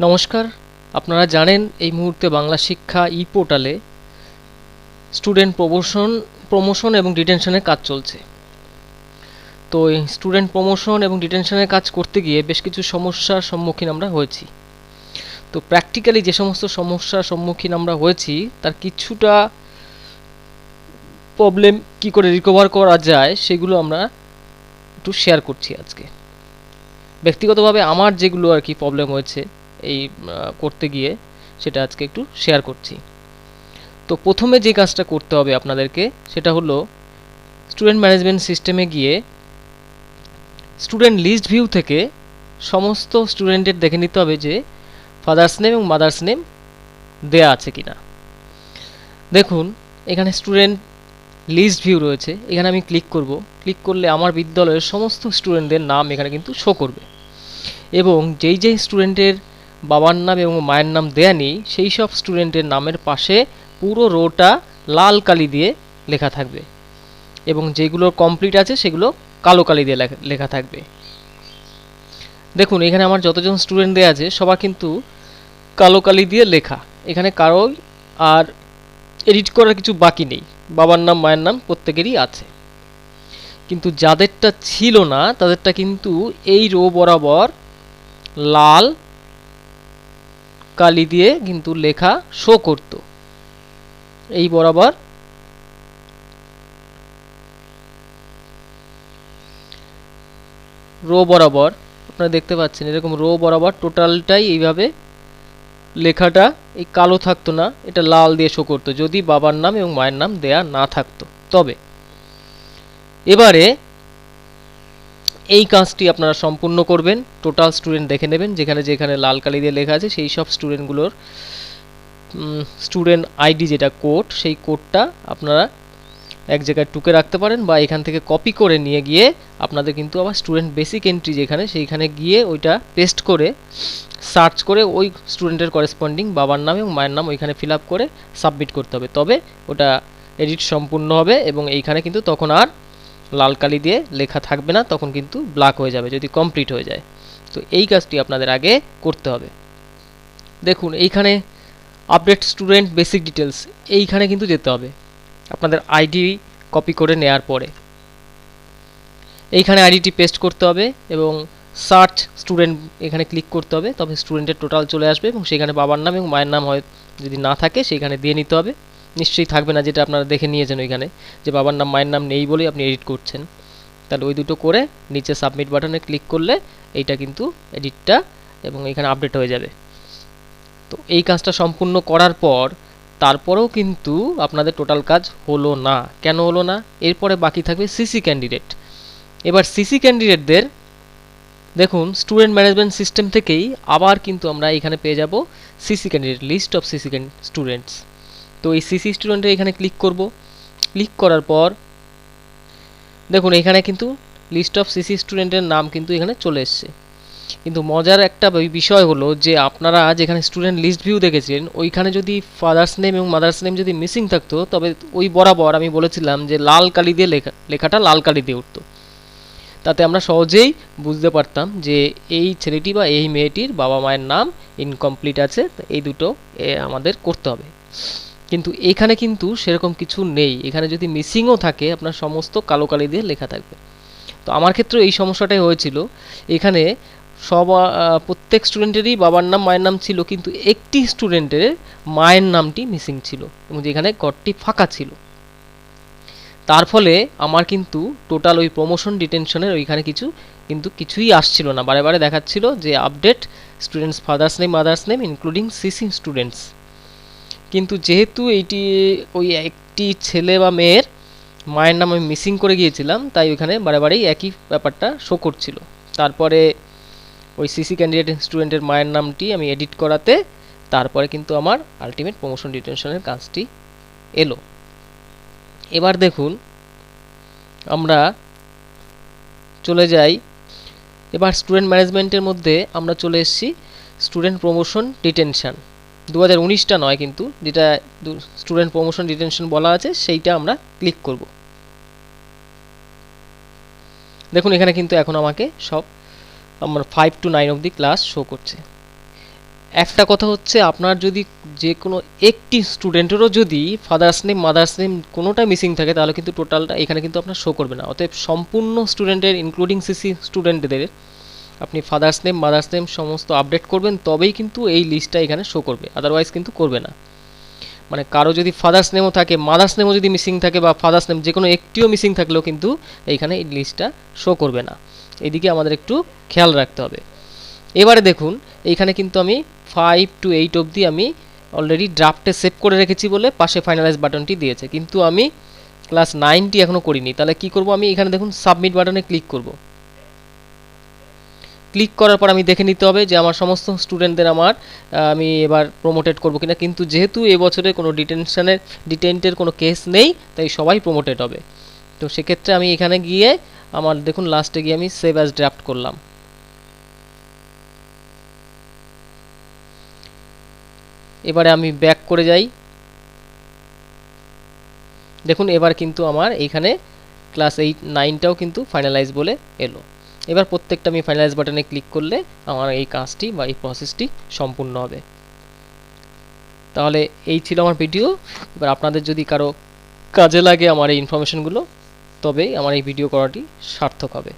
নমস্কার, আপনারা জানেন এই মুহূর্তে বাংলা শিক্ষা ই পোর্টালে স্টুডেন্ট প্রমোশন প্রমোশন এবং ডিটেনশনের কাজ চলছে। তো এই স্টুডেন্ট প্রমোশন এবং ডিটেনশনের কাজ করতে গিয়ে বেশ কিছু সমস্যার সম্মুখীন আমরা হয়েছি। তো প্র্যাকটিক্যালি যে সমস্ত সমস্যার সম্মুখীন আমরা হয়েছি, তার কিছুটা প্রবলেম কি করে রিকভার করা যায় সেগুলো আমরা একটু শেয়ার করছি আজকে। ব্যক্তিগতভাবে আমার যেগুলো আর কি প্রবলেম হয়েছে এই করতে গিয়ে সেটা আজকে একটু শেয়ার করছি। তো প্রথমে যে কাজটা করতে হবে আপনাদেরকে, সেটা হলো স্টুডেন্ট ম্যানেজমেন্ট সিস্টেমে গিয়ে স্টুডেন্ট লিস্ট ভিউ থেকে সমস্ত স্টুডেন্টের দেখে নিতে হবে যে ফাদার্স নেম এবং মাদার্স নেম দেয়া আছে কিনা। দেখুন, এখানে স্টুডেন্ট লিস্ট ভিউ রয়েছে। এখানে আমি ক্লিক করব। ক্লিক করলে আমার বিদ্যালয়ের সমস্ত স্টুডেন্টদের নাম এখানে কিন্তু শো করবে। এবং যেই যেই স্টুডেন্টের বাবার নাম এবং মায়ের নাম দেয়া নেই, সেই সব স্টুডেন্টের নামের পাশে পুরো রোটা লাল কালি দিয়ে লেখা থাকবে। এবং যেগুলো কমপ্লিট আছে, সেগুলো কালো কালি দিয়ে লেখা- থাকবে। দেখুন, এখানে আমার যতজন স্টুডেন্ট দেয়া আছে, সবার কিন্তু কালো কালি দিয়ে লেখা। এখানে কারোই আর এডিট করার কিছু বাকি নেই। বাবার নাম, মায়ের নাম প্রত্যেকেরই আছে। কিন্তু যাদেরটা ছিল না, তাদেরটা কিন্তু এই রো বরাবর লাল কালি দিয়ে কিন্তু লেখা শো করত। এই বরাবর। রো বরাবর, আপনারা দেখতে পাচ্ছেন, এরকম রো বরাবর টোটালটাই এইভাবে লেখাটা এই কালো থাকতো না, এটা লাল দিয়ে শো করতো, যদি বাবার নাম এবং মায়ের নাম দেয়া না থাকতো। তবে, এবারে এই কাজটি আপনারা সম্পূর্ণ করবেন। টোটাল স্টুডেন্ট দেখে নেবেন, যেখানে যেখানে লাল কালি দিয়ে লেখা আছে, সেই সব স্টুডেন্টগুলোর স্টুডেন্ট আইডি যেটা কোড সেই কোডটা আপনারা এক জায়গায় টুকে রাখতে পারেন বা এখান থেকে কপি করে নিয়ে গিয়ে আপনাদের কিন্তু আবার স্টুডেন্ট বেসিক এন্ট্রি যেখানে, সেইখানে গিয়ে ওইটা পেস্ট করে সার্চ করে ওই স্টুডেন্টের করেসপন্ডিং বাবার নাম এবং মায়ের নাম ওইখানে ফিল করে সাবমিট করতে হবে। তবে ওটা এডিট সম্পূর্ণ হবে এবং এইখানে কিন্তু তখন আর লাল কালি দিয়ে লেখা থাকবে না, তখন কিন্তু ব্ল্যাক হয়ে যাবে, যদি কমপ্লিট হয়ে যায়। তো এই কাজটি আপনাদের আগে করতে হবে। দেখুন, এইখানে আপডেট স্টুডেন্ট বেসিক ডিটেলস এইখানে কিন্তু যেতে হবে। আপনাদের আইডি কপি করে নেয়ার পরে। এইখানে আইডিটি পেস্ট করতে হবে এবং সার্চ স্টুডেন্ট এখানে ক্লিক করতে হবে, তবে স্টুডেন্টের টোটাল চলে আসবে এবং সেখানে বাবার নাম এবং মায়ের নাম হয়, যদি না থাকে, সেখানে দিয়ে নিতে হবে। নিশ্চয়ই থাকবে না যেটা আপনারা দেখে নিয়েছেন ওইখানে, যে বাবার নাম, মায়ের নাম নেই বলেই আপনি এডিট করছেন। তাহলে ওই দুটো করে নিচে সাবমিট বাটনে ক্লিক করলে এইটা কিন্তু এডিটটা এবং এখানে আপডেট হয়ে যাবে। তো এই কাজটা সম্পূর্ণ করার পর তারপরেও কিন্তু আপনাদের টোটাল কাজ হলো না। কেন হলো না? এরপরে বাকি থাকবে সিসি ক্যান্ডিডেট এবার সিসি ক্যান্ডিডেটদের দেখুন স্টুডেন্ট ম্যানেজমেন্ট সিস্টেম থেকেই আবার কিন্তু আমরা এখানে পেয়ে যাব CC candidate list of CC students তো এই সিসি স্টুডেন্টে এখানে ক্লিক করব। ক্লিক করার পর দেখুন, এখানে কিন্তু লিস্ট অফ সিসি স্টুডেন্টের নাম কিন্তু এখানে চলে এসছে। কিন্তু মজার একটা বিষয় হলো যে আপনারা যেখানে স্টুডেন্ট লিস্ট ভিউ দেখেছেন ওইখানে যদি ফাদার্স নেম এবং মাদার্স নেম যদি মিসিং থাকতো, তবে ওই বরাবর আমি বলেছিলাম যে লাল কালি দিয়ে লেখা, লেখাটা লাল কালি দিয়ে উঠতো। তাতে আমরা সহজেই বুঝতে পারতাম যে এই ছেলেটি বা এই মেয়েটির বাবা মায়ের নাম ইনকমপ্লিট আছে, এই দুটো আমাদের করতে হবে। কিন্তু এখানে কিন্তু সেরকম কিছু নেই। এখানে যদি মিসিংও থাকে, আপনার সমস্ত কালো কালি দিয়ে লেখা থাকবে। তো আমার ক্ষেত্রে এই সমস্যাটাই হয়েছিল। এখানে সব প্রত্যেক স্টুডেন্টেরই বাবার নাম, মায়ের নাম ছিল, কিন্তু একটি স্টুডেন্টের মায়ের নামটি মিসিং ছিল এবং যেখানে ঘরটি ফাঁকা ছিল। তার ফলে আমার কিন্তু টোটাল ওই প্রমোশন ডিটেনশনের ওইখানে কিছু, কিন্তু কিছুই আসছিল না। বারে বারে দেখাচ্ছিল যে update students father's name mother's name including CC students কিন্তু যেহেতু এইটি, ওই একটি ছেলে বা মেয়ের মায়ের নাম আমি মিসিং করে গিয়েছিলাম, তাই ওইখানে বারে বারেই একই ব্যাপারটা শো করছিল। তারপরে ওই সিসি ক্যান্ডিডেট স্টুডেন্টের মায়ের নামটি আমি এডিট করাতে, তারপরে কিন্তু আমার আলটিমেট প্রমোশন ডিটেনশনের কাজটি এলো। এবার দেখুন, আমরা চলে যাই। এবার স্টুডেন্ট ম্যানেজমেন্টের মধ্যে আমরা চলে এসেছি স্টুডেন্ট প্রমোশন ডিটেনশন দু হাজার উনিশটা নয় কিন্তু যেটা স্টুডেন্ট প্রমোশন ডিটেনশন বলা আছে, সেইটা আমরা ক্লিক করব। দেখুন, এখানে কিন্তু এখন আমাকে সব আমার ফাইভ টু নাইন অবধি ক্লাস শো করছে। একটা কথা হচ্ছে, আপনার যদি যে কোনো একটি স্টুডেন্টেরও যদি ফাদার্স নেম মাদার্স নেম কোনোটা মিসিং থাকে, তাহলে কিন্তু টোটালটা এখানে কিন্তু আপনার শো করবে না। অতএব সম্পূর্ণ স্টুডেন্টের ইনক্লুডিং সিসি স্টুডেন্টদের আপনি ফাদার্স নেম মাদার্স নেম সমস্ত আপডেট করবেন, তবেই কিন্তু এই লিস্টটা এখানে শো করবে। আদারওয়াইজ কিন্তু করবে না। মানে কারও যদি ফাদার্স নেমও থাকে মাদার্স নেমও যদি মিসিং থাকে বা ফাদার্স নেম যে কোনো একটিও মিসিং থাকলেও কিন্তু এইখানে এই লিস্টটা শো করবে না। এদিকে আমাদের একটু খেয়াল রাখতে হবে। এবারে দেখুন, এইখানে কিন্তু আমি ফাইভ টু এইট অবধি আমি অলরেডি ড্রাফটে সেভ করে রেখেছি বলে পাশে ফাইনালাইজ বাটনটি দিয়েছে। কিন্তু আমি ক্লাস নাইনটি এখনও করিনি। তাহলে কি করব আমি? এখানে দেখুন সাবমিট বাটনে ক্লিক করব। ক্লিক করার পর আমি দেখে নিতে হবে যে আমার সমস্ত স্টুডেন্টদের আমার আমি এবার প্রমোটেড করব কিনা। কিন্তু যেহেতু এবছরে কোনো ডিটেনশনের ডিটেন্টের কোনো কেস নেই, তাই সবাই প্রমোটেড হবে। তো সেক্ষেত্রে আমি এখানে গিয়ে আমার, দেখুন লাস্টে গিয়ে আমি সেভ অ্যাজ ড্রাফট করলাম। এবারে আমি ব্যাক করে যাই। দেখুন, এবার কিন্তু আমার এইখানে ক্লাস এইট নাইনটাও কিন্তু ফাইনালাইজ বলে এলো। এবার প্রত্যেকটা আমি ফাইনালাইজ বাটনে ক্লিক করলে আমার এই কাজটি বা এই প্রসেসটি সম্পূর্ণ হবে। তাহলে এই ছিল আমার ভিডিও এবার আপনাদের যদি কারও কাজে লাগে আমার এই ইনফরমেশনগুলো তবেই আমার এই ভিডিও করাটি সার্থক হবে।